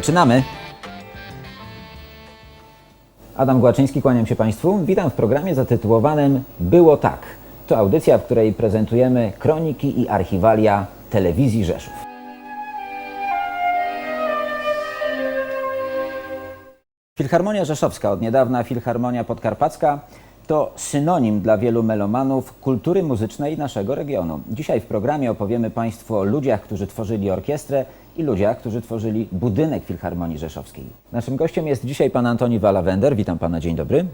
Zaczynamy. Adam Głaczyński, kłaniam się Państwu. Witam w programie zatytułowanym Było tak. To audycja, w której prezentujemy kroniki i archiwalia telewizji Rzeszów. Filharmonia Rzeszowska, od niedawna Filharmonia Podkarpacka, to synonim dla wielu melomanów kultury muzycznej naszego regionu. Dzisiaj w programie opowiemy Państwu o ludziach, którzy tworzyli orkiestrę i ludziach, którzy tworzyli budynek Filharmonii Rzeszowskiej. Naszym gościem jest dzisiaj pan Antoni Walawender. Witam pana, dzień dobry.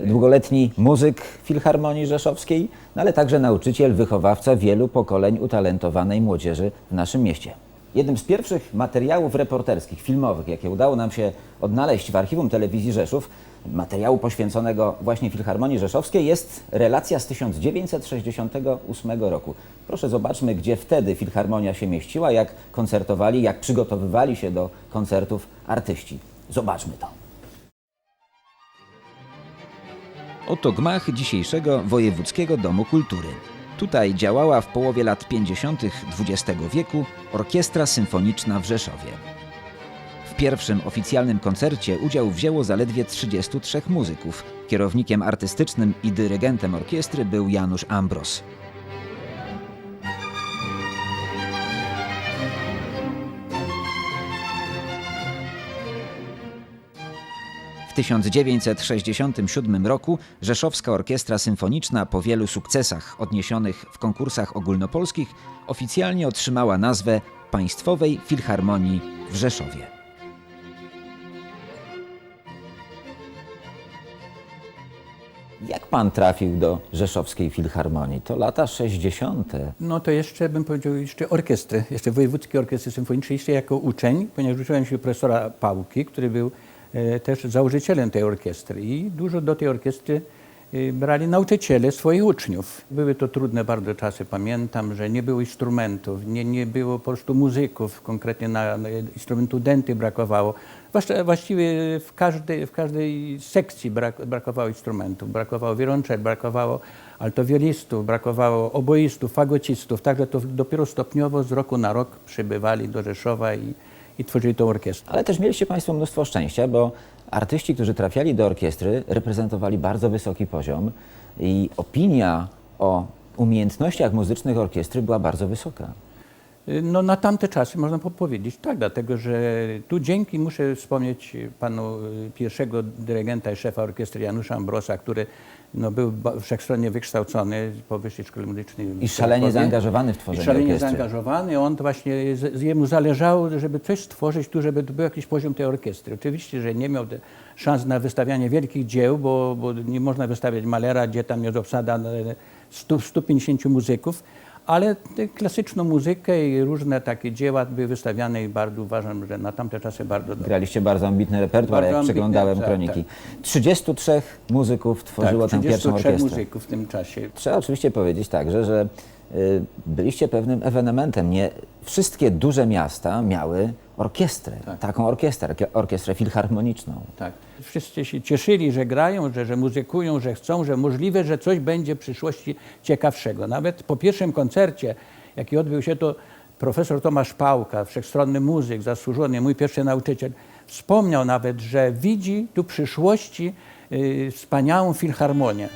Długoletni muzyk Filharmonii Rzeszowskiej, no ale także nauczyciel, wychowawca wielu pokoleń utalentowanej młodzieży w naszym mieście. Jednym z pierwszych materiałów reporterskich, filmowych, jakie udało nam się odnaleźć w archiwum telewizji Rzeszów, materiału poświęconego właśnie Filharmonii Rzeszowskiej, jest relacja z 1968 roku. Proszę zobaczmy, gdzie wtedy Filharmonia się mieściła, jak koncertowali, jak przygotowywali się do koncertów artyści. Zobaczmy to. Oto gmach dzisiejszego Wojewódzkiego Domu Kultury. Tutaj działała w połowie lat 50. XX wieku Orkiestra Symfoniczna w Rzeszowie. W pierwszym oficjalnym koncercie udział wzięło zaledwie 33 muzyków. Kierownikiem artystycznym i dyrygentem orkiestry był Janusz Ambros. 1967 roku Rzeszowska Orkiestra Symfoniczna po wielu sukcesach odniesionych w konkursach ogólnopolskich oficjalnie otrzymała nazwę Państwowej Filharmonii w Rzeszowie. Jak pan trafił do Rzeszowskiej Filharmonii? To lata 60. No to jeszcze bym powiedział, jeszcze orkiestry, jeszcze Wojewódzkiej Orkiestry Symfonicznej, jeszcze jako uczeń, ponieważ uczyłem się profesora Pałki, który był też założycielem tej orkiestry i dużo do tej orkiestry e, brali nauczyciele swoich uczniów. Były to trudne bardzo czasy, pamiętam, że nie było instrumentów, nie, nie było po prostu muzyków, konkretnie na, na instrumentu denty brakowało. Właściwie w każdej, w każdej sekcji brak, brakowało instrumentów, brakowało wiolonczel, brakowało altowiolistów, brakowało oboistów, fagocistów, także to dopiero stopniowo z roku na rok przybywali do Rzeszowa i, i tworzyli tą orkiestrę. Ale też mieliście Państwo mnóstwo szczęścia, bo artyści, którzy trafiali do orkiestry, reprezentowali bardzo wysoki poziom i opinia o umiejętnościach muzycznych orkiestry była bardzo wysoka. No na tamte czasy można po- powiedzieć tak, dlatego że tu dzięki, muszę wspomnieć panu y, pierwszego dyrygenta i szefa orkiestry Janusza Ambrosa, który no, był wszechstronnie wykształcony po Wyższej Szkole Muzycznej. I szalenie zaangażowany w I tworzenie szalenie orkiestry. zaangażowany. On właśnie, z, jemu zależało, żeby coś stworzyć tu, żeby był jakiś poziom tej orkiestry. Oczywiście, że nie miał szans na wystawianie wielkich dzieł, bo, bo nie można wystawiać Malera, gdzie tam jest obsada e, 100, 150 muzyków, ale klasyczną muzykę i różne takie dzieła były wystawiane i bardzo uważam, że na tamte czasy bardzo dobre. Graliście bardzo ambitny repertuar, Bardzo jak przeglądałem tak, kroniki. 33 muzyków tworzyło tak, tę pierwszą 33 orkiestrę. muzyków w tym czasie. Trzeba oczywiście powiedzieć także, że y, byliście pewnym ewenementem. Nie wszystkie duże miasta miały orkiestrę, Tak. taką orkiestrę, orkie- orkiestrę filharmoniczną. Tak. Wszyscy się cieszyli, że grają, że, że muzykują, że chcą, że możliwe, że coś będzie w przyszłości ciekawszego. Nawet po pierwszym koncercie, jaki odbył się, to profesor Tomasz Pałka, wszechstronny muzyk, zasłużony, mój pierwszy nauczyciel, wspomniał nawet, że widzi tu przyszłości y, wspaniałą filharmonię.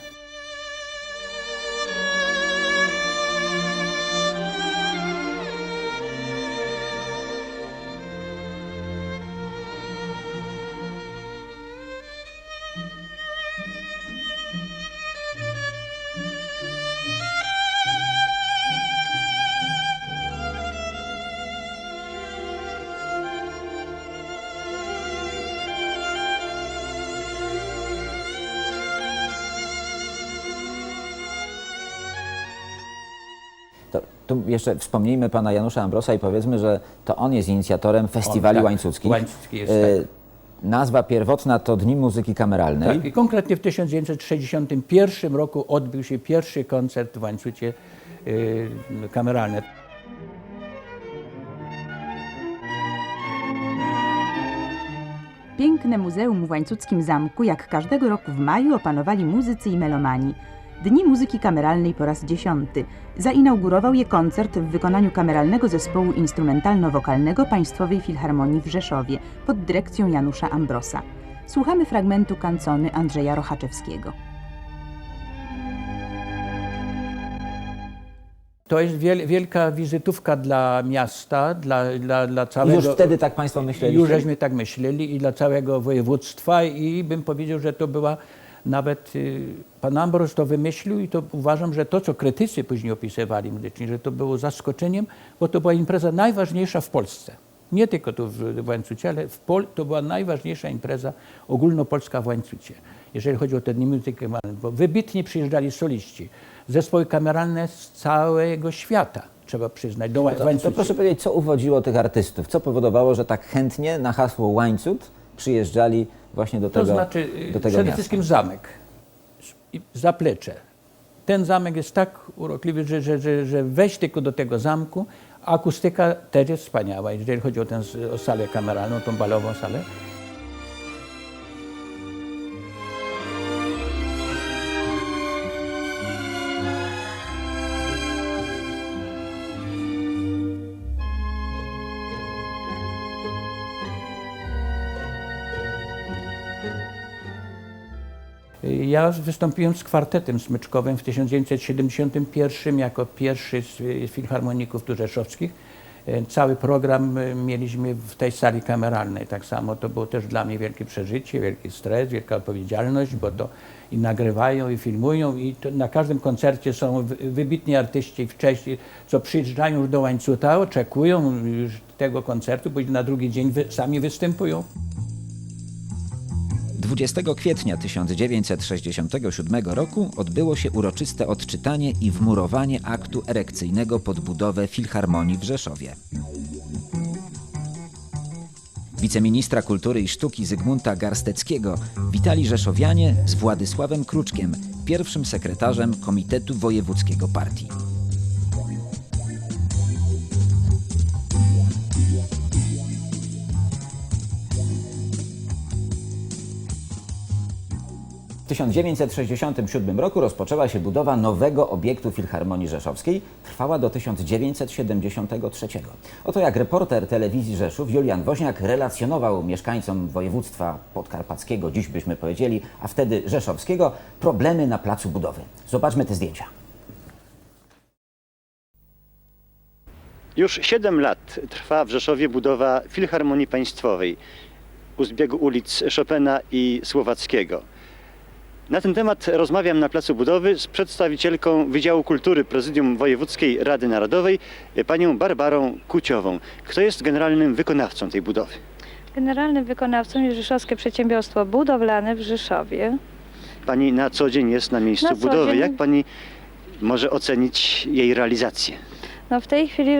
Tu jeszcze wspomnijmy pana Janusza Ambrosa i powiedzmy, że to on jest inicjatorem festiwali tak. łańcuckich. Łańcucki jest, Y, Nazwa pierwotna to Dni Muzyki Kameralnej. Tak, I konkretnie w 1961 roku odbył się pierwszy koncert w Łańcucie y, kameralnym. Piękne muzeum w Łańcuckim Zamku, jak każdego roku w maju, opanowali muzycy i melomani. Dni Muzyki Kameralnej po raz dziesiąty. Zainaugurował je koncert w wykonaniu kameralnego zespołu instrumentalno-wokalnego Państwowej Filharmonii w Rzeszowie pod dyrekcją Janusza Ambrosa. Słuchamy fragmentu kancony Andrzeja Rochaczewskiego. To jest wiel, wielka wizytówka dla miasta, dla, dla, dla całego... Już wtedy tak Państwo myśleliście? Już żeśmy tak myśleli i dla całego województwa i bym powiedział, że to była nawet y, pan Ambros to wymyślił i to uważam, że to, co krytycy później opisywali muzycznie, że to było zaskoczeniem, bo to była impreza najważniejsza w Polsce. Nie tylko tu w, Łańcucie, ale w Pol to była najważniejsza impreza ogólnopolska w Łańcucie, jeżeli chodzi o te dni muzyki kameralnej, bo wybitnie przyjeżdżali soliści, zespoły kameralne z całego świata, trzeba przyznać, do Łań- To, to proszę powiedzieć, co uwodziło tych artystów? Co powodowało, że tak chętnie na hasło łańcut przyjeżdżali właśnie do To tego, znaczy y, do tego przede miasta? wszystkim zamek i zaplecze. Ten zamek jest tak urokliwy, że, że, że, że wejść tylko do tego zamku, akustyka też jest wspaniała, jeżeli chodzi o tę o salę kameralną, tą balową salę. Ja wystąpiłem z kwartetem smyczkowym w 1971 jako pierwszy z z filharmoników tu rzeszowskich. E, Cały program e, mieliśmy w tej sali kameralnej. Tak samo to było też dla mnie wielkie przeżycie, wielki stres, wielka odpowiedzialność, bo to i nagrywają, i filmują, i na każdym koncercie są wy- wybitni artyści wcześniej, co przyjeżdżają już do łańcuta, oczekują już tego koncertu, później na drugi dzień wy, sami występują. 20 kwietnia 1967 roku odbyło się uroczyste odczytanie i wmurowanie aktu erekcyjnego pod budowę Filharmonii w Rzeszowie. Wiceministra Kultury i Sztuki Zygmunta Garsteckiego witali rzeszowianie z Władysławem Kruczkiem, pierwszym sekretarzem Komitetu Wojewódzkiego Partii. 1967 roku rozpoczęła się budowa nowego obiektu Filharmonii Rzeszowskiej. Trwała do 1973. Oto jak reporter telewizji Rzeszów Julian Woźniak relacjonował mieszkańcom województwa podkarpackiego, dziś byśmy powiedzieli, a wtedy rzeszowskiego, problemy na placu budowy. Zobaczmy te zdjęcia. Już 7 lat trwa w Rzeszowie budowa Filharmonii Państwowej u zbiegu ulic Chopina i Słowackiego. Na ten temat rozmawiam na placu budowy z przedstawicielką Wydziału Kultury Prezydium Wojewódzkiej Rady Narodowej, panią Barbarą Kuciową. Kto jest generalnym wykonawcą tej budowy? Generalnym wykonawcą jest Rzeszowskie Przedsiębiorstwo Budowlane w Rzeszowie. Pani na co dzień jest na miejscu Na co budowy. dzień. Jak pani może ocenić jej realizację? No w tej chwili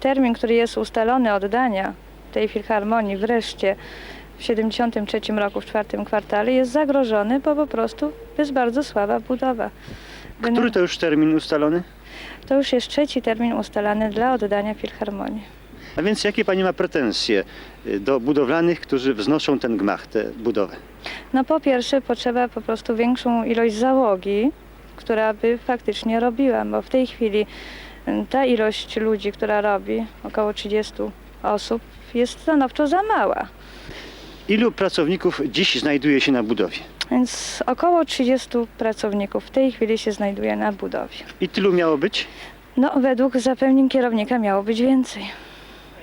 termin, który jest ustalony oddania tej filharmonii wreszcie 73 roku, w czwartym kwartale jest zagrożony, bo po prostu jest bardzo słaba budowa. Który to już termin ustalony? to już jest trzeci termin ustalany dla oddania filharmonii. A więc jakie pani ma pretensje y, do budowlanych, którzy wznoszą ten gmach, tę budowę? No po pierwsze potrzeba po prostu większą ilość załogi, która by faktycznie robiła, bo w tej chwili y, ta ilość ludzi, która robi, około 30 osób, jest stanowczo za mała. Ilu pracowników dziś znajduje się na budowie? Więc około 30 pracowników w tej chwili się znajduje na budowie. I tylu miało być? No według zapewnień kierownika miało być więcej.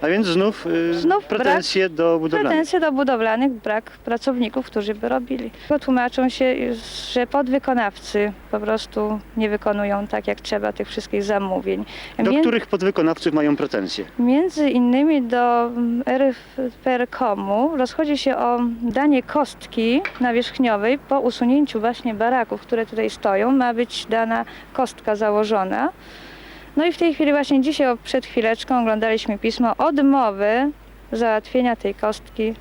A więc znów, y, Znów pretensje do budowlanych. Pretensje do budowlanych, brak pracowników, którzy by robili. Tłumaczą się, że podwykonawcy po prostu nie wykonują tak jak trzeba tych wszystkich zamówień. Do Mię- których podwykonawców mają pretensje? Między innymi do mm, RFPR-komu rozchodzi się o danie kostki nawierzchniowej po usunięciu właśnie baraków, które tutaj stoją. Ma być dana kostka założona. No i w tej chwili właśnie dzisiaj przed chwileczką oglądaliśmy pismo odmowy załatwienia tej kostki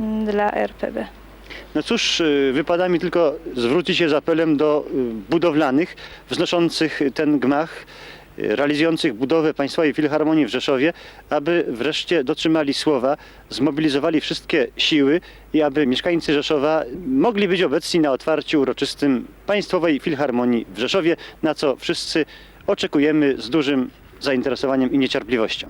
mm, dla RPB. No cóż, y, wypada mi tylko zwrócić się z apelem do y, budowlanych wznoszących ten gmach. y, realizujących budowę Państwowej Filharmonii w Rzeszowie, aby wreszcie dotrzymali słowa, zmobilizowali wszystkie siły i aby mieszkańcy Rzeszowa mogli być obecni na otwarciu uroczystym Państwowej Filharmonii w Rzeszowie, na co wszyscy oczekujemy z dużym zainteresowaniem i niecierpliwością.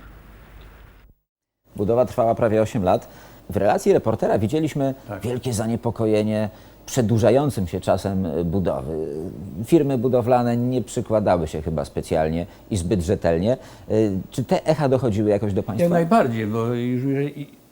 Budowa trwała prawie 8 lat. W relacji reportera widzieliśmy Tak. wielkie zaniepokojenie przedłużającym się czasem budowy. Firmy budowlane nie przykładały się chyba specjalnie i zbyt rzetelnie. Y, Czy te echa dochodziły jakoś do Jak Państwa? najbardziej, bo już,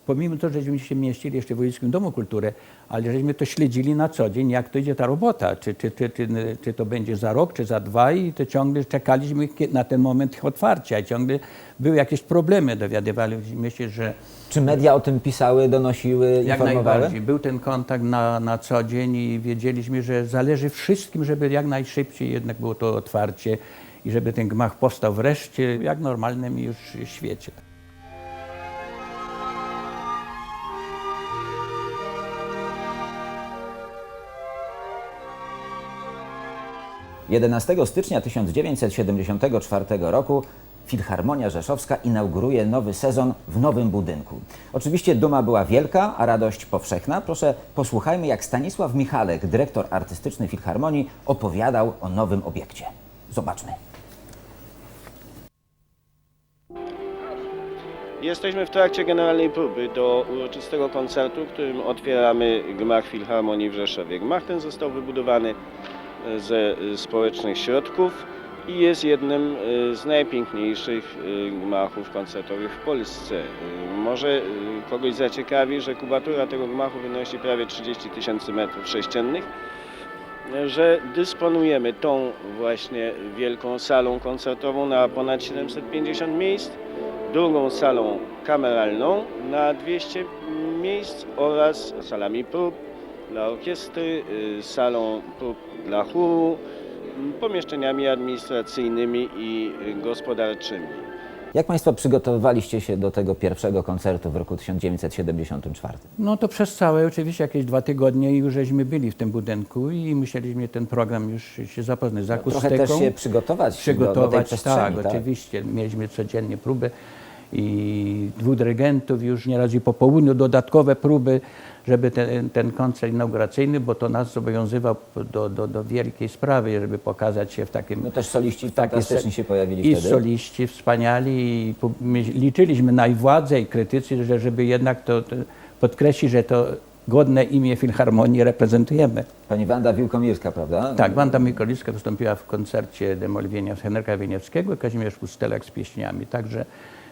pomimo to, żeśmy się mieścili jeszcze w Wojewódzkim Domu Kultury, ale żeśmy to śledzili na co dzień, jak to idzie ta robota, czy, czy, czy, czy, czy to będzie za rok, czy za dwa i to ciągle czekaliśmy na ten moment ich otwarcia i ciągle były jakieś problemy, dowiadywaliśmy się, że Czy media o tym pisały, donosiły, jak informowały? najbardziej. Był ten kontakt na, na co dzień i wiedzieliśmy, że zależy wszystkim, żeby jak najszybciej jednak było to otwarcie i żeby ten gmach powstał wreszcie jak normalnym już świecie. 11 stycznia 1974 roku Filharmonia Rzeszowska inauguruje nowy sezon w nowym budynku. Oczywiście duma była wielka, a radość powszechna. Proszę posłuchajmy, jak Stanisław Michalek, dyrektor artystyczny Filharmonii, opowiadał o nowym obiekcie. Zobaczmy. Jesteśmy w trakcie generalnej próby do uroczystego koncertu, którym otwieramy gmach Filharmonii w Rzeszowie. Gmach ten został wybudowany ze e, społecznych środków i jest jednym e, z najpiękniejszych e, gmachów koncertowych w Polsce. Może kogoś zaciekawi, że kubatura tego gmachu wynosi prawie 30 tysięcy metrów sześciennych że dysponujemy tą właśnie wielką salą koncertową na ponad 750 miejsc, drugą salą kameralną na 200 miejsc oraz salami prób dla orkiestry, y, salą prób dla chóru, m, pomieszczeniami administracyjnymi i y, gospodarczymi. Jak Państwo przygotowywaliście się do tego pierwszego koncertu w roku 1974? No to przez całe oczywiście jakieś dwa tygodnie już żeśmy byli w tym budynku i musieliśmy ten program już się zapoznać z akustyką. Trochę też się przygotować, do, do tej przygotować, przestrzeni. tak, oczywiście. Mieliśmy codziennie próby i dwóch dyrygentów już nieraz i po południu dodatkowe próby, żeby ten, ten koncert inauguracyjny, bo to nas zobowiązywał do, do, do wielkiej sprawy, żeby pokazać się w takim No też soliści w takiej fantastyczni się pojawili I wtedy. soliści wspaniali i liczyliśmy na ich władzę i krytycy, że żeby jednak to, to podkreślić, że to godne imię Filharmonii reprezentujemy. Pani Wanda Wiłkomirska, prawda? Tak, Wanda Mikolicka wystąpiła w koncercie Demolwienia Henryka Wieniawskiego, Kazimierz Pustelek z pieśniami. Także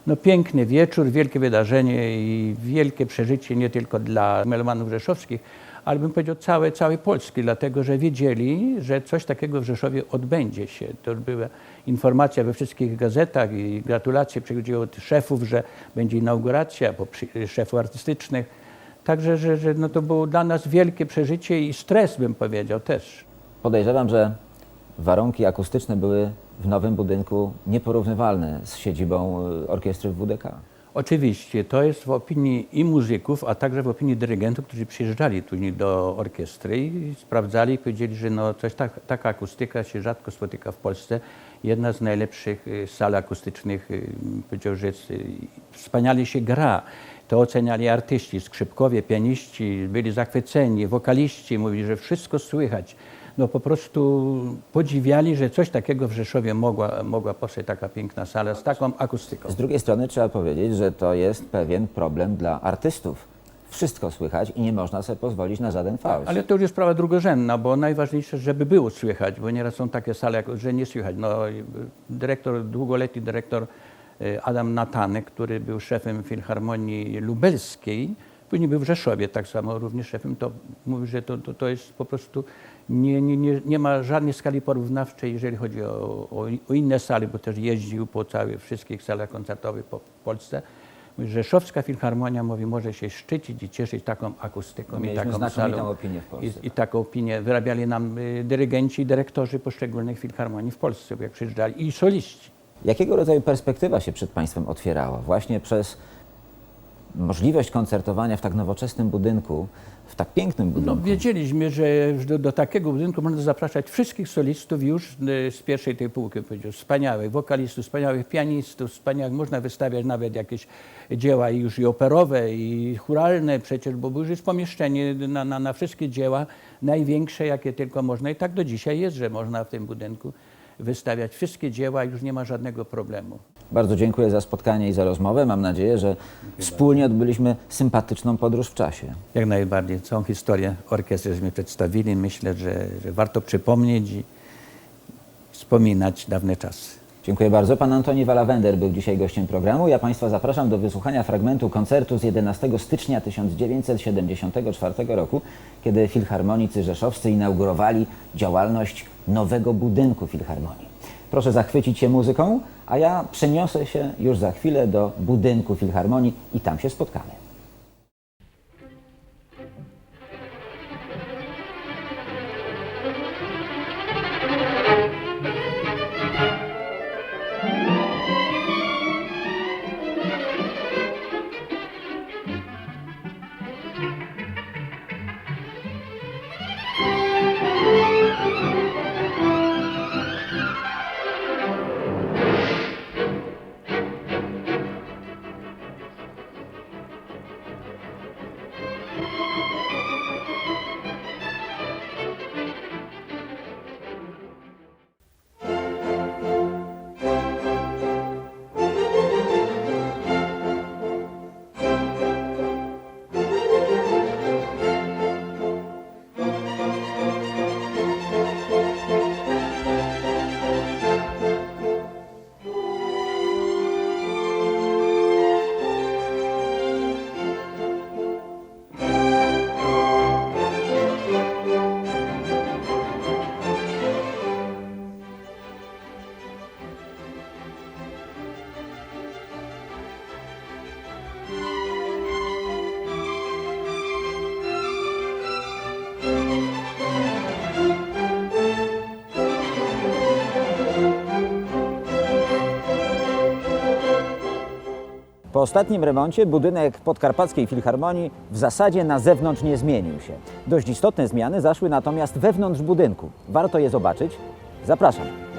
no, piękny wieczór, wielkie wydarzenie i wielkie przeżycie nie tylko dla melomanów rzeszowskich, ale bym powiedział całej, całej Polski, dlatego że wiedzieli, że coś takiego w Rzeszowie odbędzie się. To była informacja we wszystkich gazetach i gratulacje przychodziły od szefów, że będzie inauguracja, przy, szefów artystycznych. Także że, że no to było dla nas wielkie przeżycie i stres, bym powiedział też. Podejrzewam, że warunki akustyczne były w nowym budynku nieporównywalne z siedzibą y, orkiestry w WDK. Oczywiście, to jest w opinii i muzyków, a także w opinii dyrygentów, którzy przyjeżdżali tu do orkiestry i sprawdzali powiedzieli, że no coś tak, taka akustyka się rzadko spotyka w Polsce. Jedna z najlepszych y, sal akustycznych, y, powiedział, że jest, wspaniale się gra. To oceniali artyści, skrzypkowie, pianiści, byli zachwyceni, wokaliści, mówili, że wszystko słychać. No po prostu podziwiali, że coś takiego w Rzeszowie mogła, mogła powstać taka piękna sala z taką akustyką. Z drugiej strony trzeba powiedzieć, że to jest pewien problem dla artystów. Wszystko słychać i nie można sobie pozwolić na żaden fałsz. Ale to już jest sprawa drugorzędna, bo najważniejsze, żeby było słychać, bo nieraz są takie sale, że nie słychać. No, i dyrektor, długoletni dyrektor e, Adam Natanek, który był szefem Filharmonii Lubelskiej, później był w Rzeszowie tak samo, również szefem, to mówi, że to, to, to jest po prostu, nie, nie, nie, nie ma żadnej skali porównawczej, jeżeli chodzi o, o, o inne sale, bo też jeździł po całych wszystkich salach koncertowych po Polsce. Rzeszowska Filharmonia mówi, może się szczycić i cieszyć taką akustyką i taką salą. opinię w Polsce. I, I taką opinię wyrabiali nam y, dyrygenci i dyrektorzy poszczególnych filharmonii w Polsce, jak przyjeżdżali, i soliści. Jakiego rodzaju perspektywa się przed Państwem otwierała właśnie przez możliwość koncertowania w tak nowoczesnym budynku, w tak pięknym No, budynku. wiedzieliśmy, że do, do takiego budynku można zapraszać wszystkich solistów już e, z pierwszej tej półki, powiedział, wspaniałych wokalistów, wspaniałych pianistów, wspaniałych, można wystawiać nawet jakieś dzieła już i operowe, i churalne przecież, bo już jest pomieszczenie na, na, na wszystkie dzieła, największe jakie tylko można i tak do dzisiaj jest, że można w tym budynku wystawiać wszystkie dzieła, już nie ma żadnego problemu. Bardzo dziękuję za spotkanie i za rozmowę. Mam nadzieję, że wspólnie odbyliśmy sympatyczną podróż w czasie. Jak najbardziej. Całą historię orkiestry żeśmy przedstawili. Myślę, że, że warto przypomnieć i wspominać dawne czasy. Dziękuję bardzo. Pan Antoni Walawender był dzisiaj gościem programu. Ja Państwa zapraszam do wysłuchania fragmentu koncertu z 11 stycznia 1974 roku, kiedy filharmonicy rzeszowscy inaugurowali działalność nowego budynku filharmonii. Proszę zachwycić się muzyką, a ja przeniosę się już za chwilę do budynku filharmonii i tam się spotkamy. Po ostatnim remoncie budynek Podkarpackiej Filharmonii w zasadzie na zewnątrz nie zmienił się. Dość istotne zmiany zaszły natomiast wewnątrz budynku. Warto je zobaczyć. Zapraszam.